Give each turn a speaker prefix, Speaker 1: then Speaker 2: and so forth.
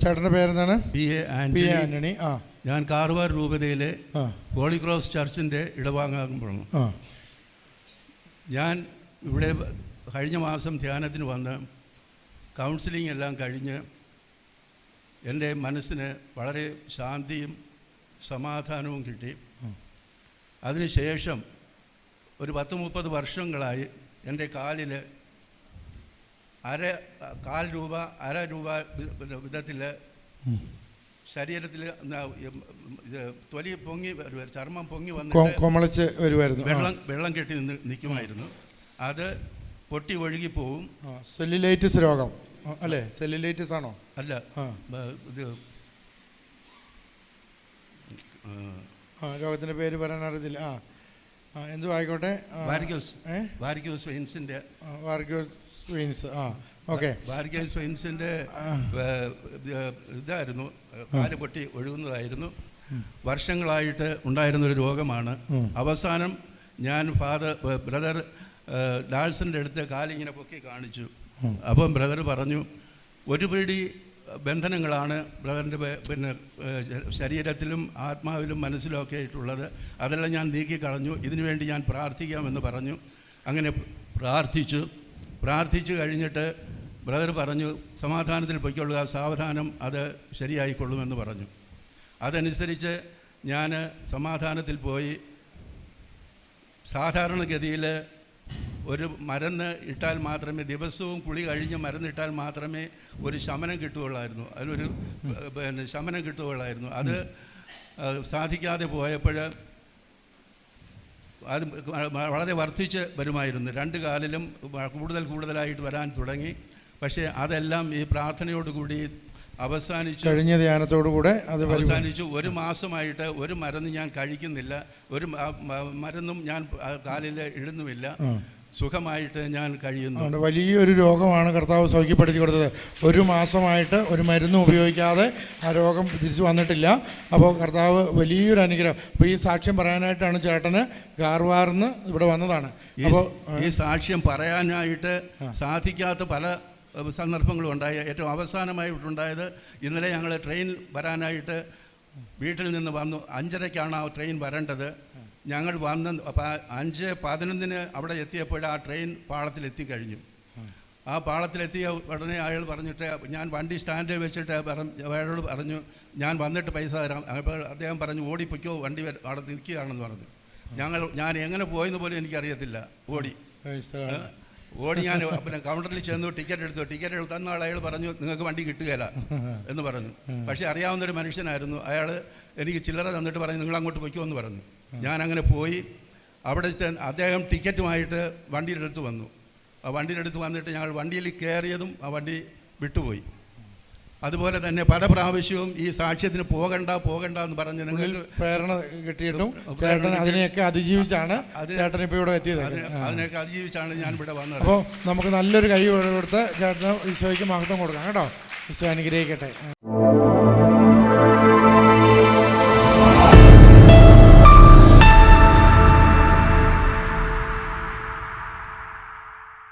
Speaker 1: ചേട്ടന്റെ പേരെന്താണ്?
Speaker 2: P A Antony.
Speaker 1: ആ.
Speaker 2: ഞാൻ കാർവാർ രൂപതയിലെ ഹോളി ക്രോസ് ചർച്ചിന്റെ ഇടവാങ്ങാകുമ്പോഴാണ്. ഞാൻ ഇവിടെ കഴിഞ്ഞ മാസം ധ്യാനത്തിന് വന്ന് കൗൺസിലിംഗ് എല്ലാം കഴിഞ്ഞ് എന്റെ മനസ്സിന് വളരെ ശാന്തിയും സമാധാനവും കിട്ടി. അതിനുശേഷം ഒരു പത്ത് മുപ്പത് വർഷങ്ങളായി എന്റെ കാലിൽ അര കാൽ രൂപ അര രൂപ വിധത്തിൽ ശരീരത്തിൽ തൊലി പൊങ്ങി ചർമ്മം പൊങ്ങി വന്ന്
Speaker 1: കൊമളിച്ച് വരുമായിരുന്നു
Speaker 2: വെള്ളം വെള്ളം കെട്ടി നിന്ന് നിൽക്കുമായിരുന്നു അത് പൊട്ടി ഒഴുകി പോവും
Speaker 1: സെല്ലുലൈറ്റിസ് രോഗം. അല്ലേ? സെല്ലുലൈറ്റിസ് ആണോ?
Speaker 2: അല്ല. ഇത്
Speaker 1: രോഗത്തിന്റെ പേര് പറയാൻ അറിയത്തില്ല. ആ. എന്തു ആയിക്കോട്ടെ
Speaker 2: വാരിക്കോസ്. വാരിക്കോസ് വെയിൻസിന്റെ
Speaker 1: ആ, വാർഗോസ് വെയിൻസ് ആ ഓക്കെ
Speaker 2: വാരിക്കോസ്
Speaker 1: സ്വയംസിന്റെ.
Speaker 2: ഇതായിരുന്നു. കാൽ പൊട്ടി ഒഴുകുന്നതായിരുന്നു. വർഷങ്ങളായിട്ട് ഉണ്ടായിരുന്നൊരു രോഗമാണ്. അവസാനം ഞാൻ ഫാദർ ബ്രദർ ഡാൾസിന്റെ അടുത്ത് കാലിങ്ങനെ പൊക്കി കാണിച്ചു. അപ്പം ബ്രദർ പറഞ്ഞു ഒരു പിടി ബന്ധനങ്ങളാണ് ബ്രദറിന്റെ പിന്നെ ശരീരത്തിലും ആത്മാവിലും മനസ്സിലും ഒക്കെ ആയിട്ടുള്ളത്. അതെല്ലാം ഞാൻ നീക്കി കളഞ്ഞു. ഇതിനുവേണ്ടി ഞാൻ പ്രാർത്ഥിക്കാമെന്ന് പറഞ്ഞു. അങ്ങനെ പ്രാർത്ഥിച്ചു. പ്രാർത്ഥിച്ചു കഴിഞ്ഞിട്ട് ബ്രദർ പറഞ്ഞു സമാധാനത്തിൽ പൊയ്ക്കൊള്ളുക സാവധാനം അത് ശരിയായിക്കൊള്ളുമെന്ന് പറഞ്ഞു. അതനുസരിച്ച് ഞാൻ സമാധാനത്തിൽ പോയി സാധാരണഗതിയിൽ ഒരു മരുന്ന് ഇട്ടാൽ മാത്രമേ ദിവസവും കുളി കഴിഞ്ഞ് മരുന്നിട്ടാൽ മാത്രമേ ഒരു ശമനം കിട്ടുകയുള്ളായിരുന്നു. അതിനൊരു പിന്നെ ശമനം കിട്ടുകയുള്ളായിരുന്നു. അത് സാധിക്കാതെ പോയപ്പോൾ അത് വളരെ വർദ്ധിച്ച് വരുമായിരുന്നു. രണ്ട് കാലിലും കൂടുതൽ കൂടുതലായിട്ട് വരാൻ തുടങ്ങി. പക്ഷേ അതെല്ലാം ഈ പ്രാർത്ഥനയോടുകൂടി അവസാനിച്ചു.
Speaker 1: കഴിഞ്ഞ ധ്യാനത്തോടു കൂടെ അത്
Speaker 2: അവസാനിച്ചു. ഒരു മാസമായിട്ട് ഒരു മരുന്ന് ഞാൻ കഴിക്കുന്നില്ല. ഒരു മരുന്നും ഞാൻ കാലിൽ ഇടുന്നുമില്ല. സുഖമായിട്ട് ഞാൻ കഴിയുന്നു.
Speaker 1: അതുകൊണ്ട് വലിയൊരു രോഗമാണ് കർത്താവ് സൗഖ്യപ്പെടുത്തി കൊടുത്തത്. ഒരു മാസമായിട്ട് ഒരു മരുന്നും ഉപയോഗിക്കാതെ ആ രോഗം തിരിച്ചു വന്നിട്ടില്ല. അപ്പോൾ കർത്താവ് വലിയൊരു അനുഗ്രഹം. അപ്പോൾ ഈ സാക്ഷ്യം പറയാനായിട്ടാണ് ചേട്ടന് കാർവാറിന്ന് ഇവിടെ വന്നതാണ്. അപ്പോൾ
Speaker 2: ഈ സാക്ഷ്യം പറയാനായിട്ട് സാധിക്കാത്ത പല സന്ദർഭങ്ങളും ഉണ്ടായ. ഏറ്റവും അവസാനമായിട്ടുണ്ടായത് ഇന്നലെ ഞങ്ങൾ ട്രെയിൻ വരാനായിട്ട് വീട്ടിൽ നിന്ന് വന്നു. അഞ്ചരയ്ക്കാണ് ആ ട്രെയിൻ വരേണ്ടത്. ഞങ്ങൾ വന്ന് അഞ്ച് പതിനൊന്നിന് അവിടെ എത്തിയപ്പോൾ ആ ട്രെയിൻ പാളത്തിലെത്തി കഴിഞ്ഞു ആ പാളത്തിലെത്തിയ ഉടനെ അയാൾ പറഞ്ഞിട്ട് ഞാൻ വണ്ടി സ്റ്റാൻഡിൽ വെച്ചിട്ട് അയാളോട് പറഞ്ഞു ഞാൻ വന്നിട്ട് പൈസ തരാം. അപ്പോൾ അദ്ദേഹം പറഞ്ഞു ഓടിപ്പോയ്ക്കോ വണ്ടി അവിടെ നിൽക്കുകയാണെന്ന് പറഞ്ഞു. ഞങ്ങൾ ഞാൻ എങ്ങനെ പോയെന്ന് പോലും എനിക്കറിയത്തില്ല. ഓടി. ഓടി ഞാൻ പിന്നെ കൗണ്ടറിൽ ചെന്നു ടിക്കറ്റ് എടുത്തു. ടിക്കറ്റ് എടുത്തു. തന്ന ആൾ അയാൾ പറഞ്ഞു നിങ്ങൾക്ക് വണ്ടി കിട്ടുകയില്ല. എന്ന് പറഞ്ഞു. പക്ഷേ അറിയാവുന്ന ഒരു മനുഷ്യനായിരുന്നു. അയാൾ എനിക്ക് ചില്ലറ തന്നിട്ട് പറഞ്ഞു നിങ്ങൾ അങ്ങോട്ട് പൊയ്ക്കോ എന്ന് പറഞ്ഞു. ഞാൻ അങ്ങനെ പോയി. അവിടെ അദ്ദേഹം ടിക്കറ്റുമായിട്ട് വണ്ടിയുടെ അടുത്ത് വന്നു. ആ വണ്ടിയുടെ അടുത്ത് വന്നിട്ട് ഞങ്ങൾ വണ്ടിയിൽ കയറിയതും ആ വണ്ടി വിട്ടുപോയി. അതുപോലെ തന്നെ പല പ്രാവശ്യവും ഈ സാക്ഷ്യത്തിന് പോകണ്ട പോകണ്ട എന്ന് പറഞ്ഞ്
Speaker 1: നിങ്ങൾ
Speaker 2: നിങ്ങൾക്ക്
Speaker 1: പ്രേരണ കിട്ടിയിട്ടും ചേട്ടൻ അതിനെയൊക്കെ അതിജീവിച്ചാണ് ചേട്ടൻ ഇപ്പോൾ ഇവിടെ എത്തിയത്.
Speaker 2: അതിനെയൊക്കെ അതിജീവിച്ചാണ് ഞാൻ ഇവിടെ വന്നത്.
Speaker 1: അപ്പോൾ നമുക്ക് നല്ലൊരു കൈ കൊടുത്ത് ചേട്ടന് ഈശോയ്ക്ക് മഹത്വം കൊടുക്കാം കേട്ടോ. ഈശോ അനുഗ്രഹിക്കട്ടെ.